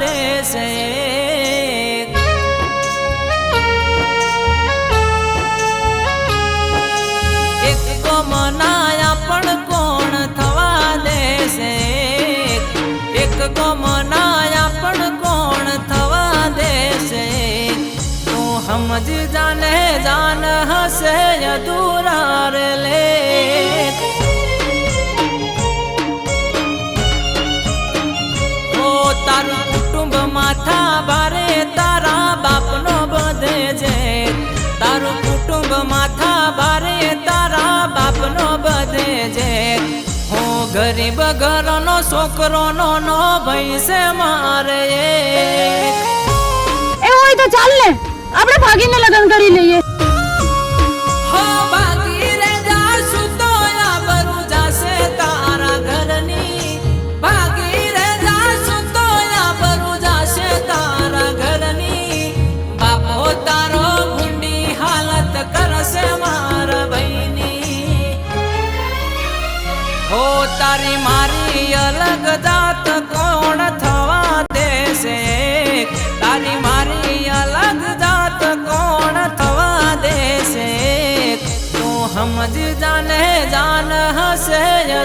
છે એક તો મનાયા પણ કોણ થવા દેશે? એક તો મનાયા પણ કોણ થવા દેશે? તું સમજ જાને જાન માથા ભારે, તારા બાપનો બધે જે. હું ગરીબ ઘરનો છોકરોનો નો ભાઈ મારે. એ હોય તો ચાલ ને, આપણે ભાગીને લગ્ન કરી લઈએ. હો, તારી મારી અલગ જાત કોણ થવા દેશે? તારી મારી અલગ જાત કોણ થવા દેશે? તું સમજ જાને જાન હશે લે